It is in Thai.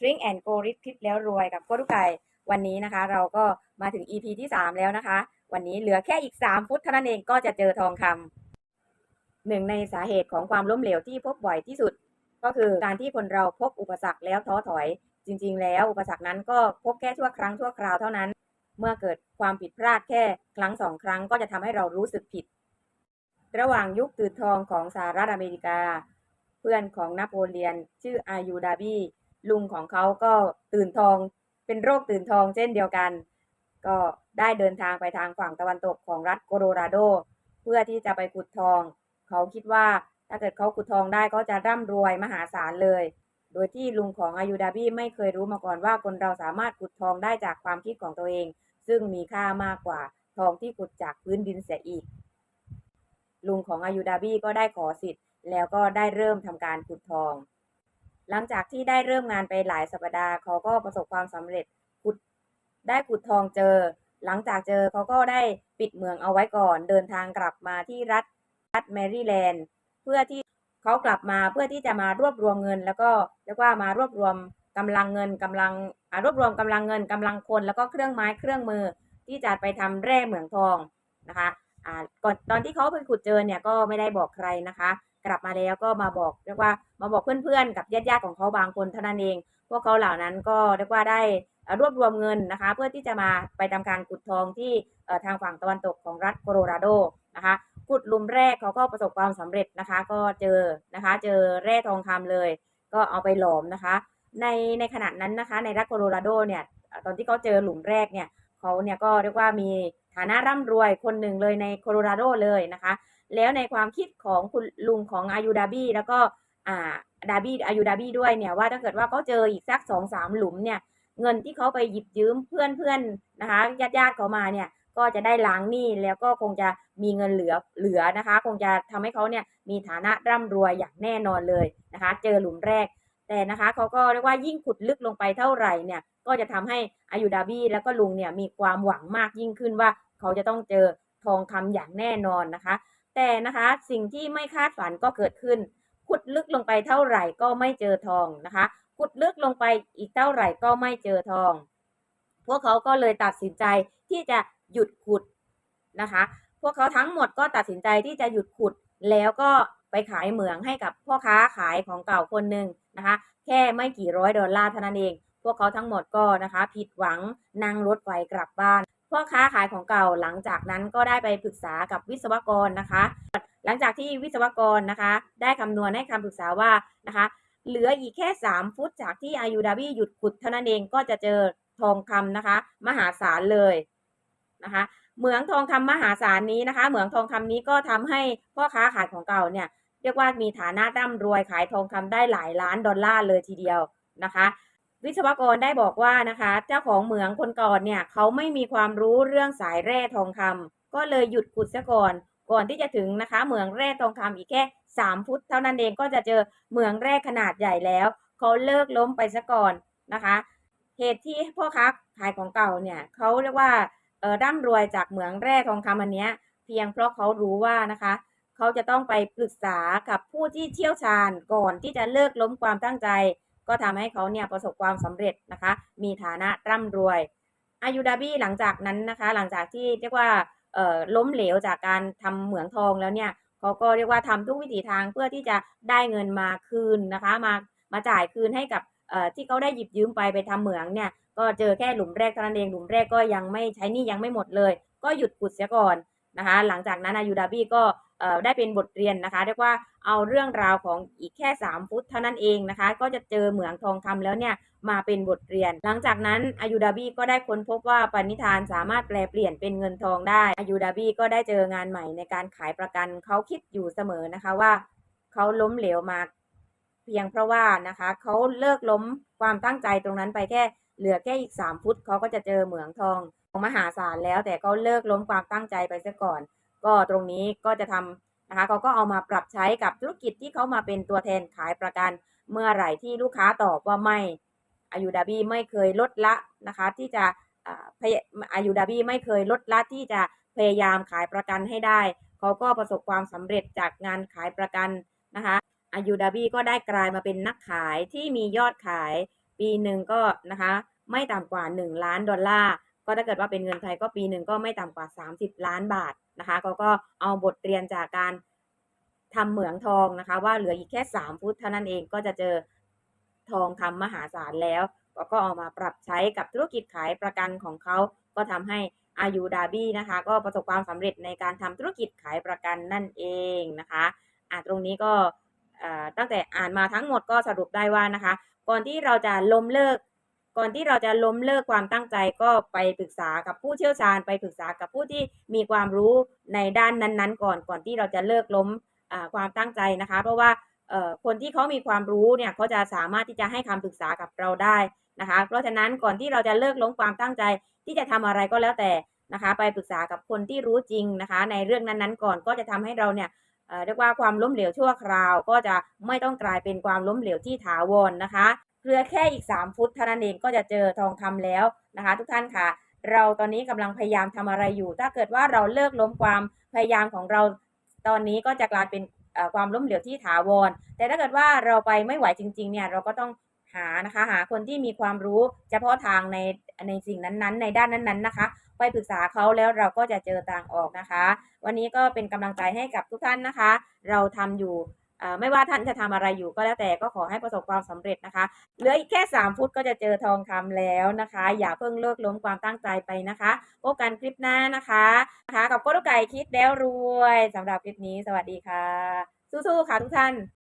Drink and Go ริดคลิปแล้วรวยกับโคตุไก่วันนี้นะคะ เราก็มาถึง EP ที่ 3 แล้วนะคะ วันนี้เหลือแค่อีก 3 ฟุตเท่านั้นเองก็จะเจอทองคำหนึ่งในสาเหตุของความล้มเหลวที่พบบ่อยที่สุด ก็คือการที่คนเราพบอุปสรรคแล้วท้อถอย จริง ๆ แล้วอุปสรรคนั้นก็พบแค่ชั่วครั้งชั่วคราวเท่านั้น เมื่อเกิดความผิดพลาดแค่ครั้งสองครั้งก็จะทำให้เรารู้สึกผิด ระหว่างยุคตื่นทองของสหรัฐอเมริกา เพื่อนของนโปเลียน ชื่ออายูดาบี ลุงของเขาก็ตื่นทองเป็นโรคตื่นทองเช่นเดียวกัน ก็ได้เดินทางไปทางฝั่งตะวันตกของรัฐโคโลราโด เพื่อที่จะไปขุดทอง เขาคิดว่าถ้าเกิดเขาขุดทองได้ก็จะร่ำรวยมหาศาลเลย โดยที่ลุงของอายูดาบี้ไม่เคยรู้มาก่อนว่าคนเราสามารถขุดทองได้จากความคิดของตัวเอง ซึ่งมีค่ามากกว่าทองที่ขุดจากพื้นดินเสียอีก ลุงของอายูดาบี้ก็ได้ขอสิทธิ์ แล้วก็ได้เริ่มทำการขุดทอง หลังจากที่ได้เริ่มงานไปหลายสัปดาห์เขาก็ประสบความสำเร็จขุดได้ขุดทองเจอ หลังจากเจอเขาก็ได้ปิดเมืองเอาไว้ก่อน เดินทางกลับมาที่รัฐรัฐแมริแลนด์เพื่อที่เขากลับมาเพื่อที่จะมารวบรวมเงิน แล้วก็เรียกว่ามารวบรวมกำลังเงินกำลังรวบรวมกำลังเงินกำลังคน แล้วก็เครื่องไม้เครื่องมือที่จะไปทำแร่เหมืองทองนะคะอ่าก่อนตอนที่เขาไปขุดเจอเนี่ยก็ไม่ได้บอกใครนะคะ กลับมาแล้วก็มาบอกเรียกว่ามาบอกเพื่อนๆ กับญาติๆของเขาบางคนเท่านั้นเอง พวกเขาเหล่านั้นก็เรียกว่าได้รวบรวมเงินนะคะ เพื่อที่จะมาไปทำการขุดทองที่ทางฝั่งตะวันตกของรัฐโคโลราโดนะคะขุดหลุมแรกเขาก็ประสบความสำเร็จนะคะ ก็เจอนะคะเจอแร่ทองคำเลย ก็เอาไปหลอมนะคะ ในในขณะนั้นนะคะ ในรัฐโคโลราโดเนี่ยตอนที่เขาเจอหลุมแรกเนี่ยเขาเนี่ยก็เรียกว่ามีฐานะร่ำรวยคนหนึ่งเลยในโคโลราโดเลยนะคะ แล้วในความคิดของคุณลุงของอายูดาบี้แล้วก็อ่าดาบี้อายูดาบี้ด้วยเนี่ยว่าถ้าเกิดว่าเขาเจออีกสักสองสามหลุมเนี่ยเงินที่เขาไปหยิบยืมเพื่อนเพื่อนนะคะญาติญาติเขามาเนี่ยก็จะได้ล้างหนี้แล้วก็คงจะมีเงินเหลือเหลือนะคะ คงจะทำให้เขาเนี่ยมีฐานะร่ำรวยอย่างแน่นอนเลยนะคะ เจอหลุมแรก แต่นะคะเขาก็เรียกว่ายิ่งขุดลึกลงไปเท่าไหร่เนี่ยก็จะทำให้อายูดาบี้แล้วก็ลุงเนี่ยมีความหวังมากยิ่งขึ้นว่าเขาจะต้องเจอทองคำอย่างแน่นอนนะคะ แต่นะคะสิ่งที่ไม่คาดฝันก็เกิดขึ้น ขุดลึกลงไปเท่าไหร่ก็ไม่เจอทองนะคะ ขุดลึกลงไปอีกเท่าไหร่ก็ไม่เจอทอง พวกเขาก็เลยตัดสินใจที่จะหยุดขุดนะคะ พวกเขาทั้งหมดก็ตัดสินใจที่จะหยุดขุดแล้วก็ไปขายเหมืองให้กับพ่อค้าขายของเก่าคนหนึ่งนะคะ แค่ไม่กี่ร้อยดอลลาร์เท่านั้นเอง พวกเขาทั้งหมดก็นะคะ ผิดหวังนั่งรถไฟกลับบ้าน พ่อค้าขายของเก่าหลังจากนั้นก็ได้ไปปรึกษากับวิศวกรนะคะ หลังจากที่วิศวกรนะคะ ได้คำนวณให้คำปรึกษาว่านะคะ เหลืออีกแค่ 3 ฟุตจากที่อายูดาบีหยุดขุดเท่านั้นเองก็จะเจอทองคำนะคะ มหาศาลเลยนะคะเหมืองทองคำมหาศาลนี้นะคะ เหมืองทองคำนี้ก็ทำให้พ่อค้าขายของเก่าเนี่ย เรียกว่ามีฐานะร่ำรวยขายทองคำได้หลายล้านดอลลาร์เลยทีเดียวนะคะ วิศวกรได้บอกว่านะคะ เจ้าของเหมืองคนก่อนเนี่ยเขาไม่มีความรู้เรื่องสายแร่ทองคำก็เลยหยุดขุดซะก่อน ก่อนที่จะถึงนะคะ เหมืองแร่ทองคำอีกแค่ 3 ฟุต เท่านั้นเองก็จะเจอเหมืองแร่ขนาดใหญ่แล้วเขาเลิกล้มไปซะก่อนนะคะ เหตุที่พ่อค้าขายของเก่าเนี่ยเขาเรียกว่าเออร่ำรวยจากเหมืองแร่ทองคำอันเนี้ย เพียงเพราะเขารู้ว่านะคะเขาจะต้องไปปรึกษากับผู้ที่เชี่ยวชาญก่อนที่จะเลิกล้มความตั้งใจ ก็ทำให้เขาเนี่ยประสบความสำเร็จนะคะ มีฐานะร่ำรวยอายูดาบี้หลังจากนั้นนะคะ หลังจากที่เรียกว่าเอ่อล้มเหลวจากการทำเหมืองทองแล้วเนี่ยเขาก็เรียกว่าทำทุกวิถีทางเพื่อที่จะได้เงินมาคืนนะคะมามาจ่ายคืนให้กับเอ่อที่เขาได้หยิบยืมไปไปทำเหมืองเนี่ยก็เจอแค่หลุมแรกเท่านั้นเองหลุมแรกก็ยังไม่ใช้นี่ยังไม่หมดเลย ก็หยุดขุดเสียก่อนนะคะ หลังจากนั้นอายูดาบี้ก็ ได้เป็นบทเรียนนะคะเรียกว่าเอาเรื่องราวของอีกแค่ 3 ฟุตเท่านั้นเองนะคะ ก็จะเจอเหมืองทองคำแล้วเนี่ยมาเป็นบทเรียน หลังจากนั้นอายูดาบีก็ได้ค้นพบว่าปณิธานสามารถแปลเปลี่ยนเป็นเงินทองได้อายูดาบีก็ได้เจองานใหม่ในการขายประกันเขาคิดอยู่เสมอนะคะว่าเขาล้มเหลวมาเพียงเพราะว่านะคะเขาเลิกล้มความตั้งใจตรงนั้นไปแค่เหลือแค่อีก 3 ฟุตเขาก็จะเจอเหมืองทองของมหาศาลแล้วแต่เขาเลิกล้มความตั้งใจไปซะก่อน ก็ตรงนี้ก็จะทำนะคะเขาก็เอามาปรับใช้กับธุรกิจที่เขามาเป็นตัวแทนขายประกัน เมื่อไหร่ที่ลูกค้าตอบว่าไม่อายุดาบีไม่เคยลดละนะคะที่จะอาพยอายุดาบีไม่เคยลดละที่จะพยายามขายประกันให้ได้เขาก็ประสบความสำเร็จจากงานขายประกันนะคะอายูดาบีก็ได้กลายมาเป็นนักขายที่มียอดขายปีหนึ่งก็นะคะไม่ต่ำกว่า 1 ล้านดอลลาร์ ก็ถ้าเกิดว่าเป็นเงินไทยก็ปีหนึ่งก็ไม่ต่ำกว่า 30 ล้านบาท นะคะเขาก็เอาบทเรียนจากการทำเหมืองทองนะคะ ว่าเหลืออีกแค่ 3 ฟุตเท่านั้นเองก็จะเจอทองคำมหาศาลแล้วก็ก็เอามาปรับใช้กับธุรกิจขายประกันของเขาก็ทำให้อายุดาบี้นะคะ ก็ประสบความสำเร็จในการทำธุรกิจขายประกันนั่นเองนะคะอะตรงนี้ก็ตั้งแต่อ่านมาทั้งหมดก็สรุปได้ว่านะคะ ก่อนที่เราจะล้มเลิก ก่อนที่เราจะล้มเลิกความตั้งใจก็ไปปรึกษากับผู้เชี่ยวชาญ ไปปรึกษากับผู้ที่มีความรู้ในด้านนั้นๆ ก่อนก่อนที่เราจะเลิกล้มอ่าความตั้งใจนะคะ เพราะว่าเอ่อคนที่เขามีความรู้เนี่ยเขาจะสามารถที่จะให้คำปรึกษากับเราได้นะคะ เพราะฉะนั้นก่อนที่เราจะเลิกล้มความตั้งใจที่จะทำอะไรก็แล้วแต่นะคะ ไปปรึกษากับคนที่รู้จริงนะคะ ในเรื่องนั้นๆ ก่อนก็จะทำให้เราเนี่ยเอ่อเรียกว่าความล้มเหลวชั่วคราว ก็จะไม่ต้องกลายเป็นความล้มเหลวที่ถาวรนะคะ เรือแค่อีก 3 ฟุตเท่านั้นเองก็จะเจอทองคำแล้วนะคะ ทุกท่านค่ะ เราตอนนี้กำลังพยายามทำอะไรอยู่ ถ้าเกิดว่าเราเลิกล้มความพยายามของเราตอนนี้ก็จะกลายเป็นความล้มเหลวที่ถาวร แต่ถ้าเกิดว่าเราไปไม่ไหวจริงๆเนี่ยเราก็ต้องหานะคะหาคนที่มีความรู้เฉพาะทางในในสิ่งนั้นๆ ในด้านนั้นๆนะคะ ไปปรึกษาเขาแล้วเราก็จะเจอทางออกนะคะ วันนี้ก็เป็นกำลังใจให้กับทุกท่านนะคะ เราทำอยู่ ไม่ว่าท่านจะทำอะไรอยู่ก็แล้วแต่ก็ขอให้ประสบความสำเร็จนะคะเหลืออีกแค่ 3 ฟุตก็จะเจอทองคำแล้วนะคะ อย่าเพิ่งเลิกล้มความตั้งใจไปนะคะพบกันคลิปหน้านะคะนะคะกับโกลูกไก่คิดแล้วรวยสำหรับคลิปนี้สวัสดีค่ะ สู้ๆค่ะทุกท่าน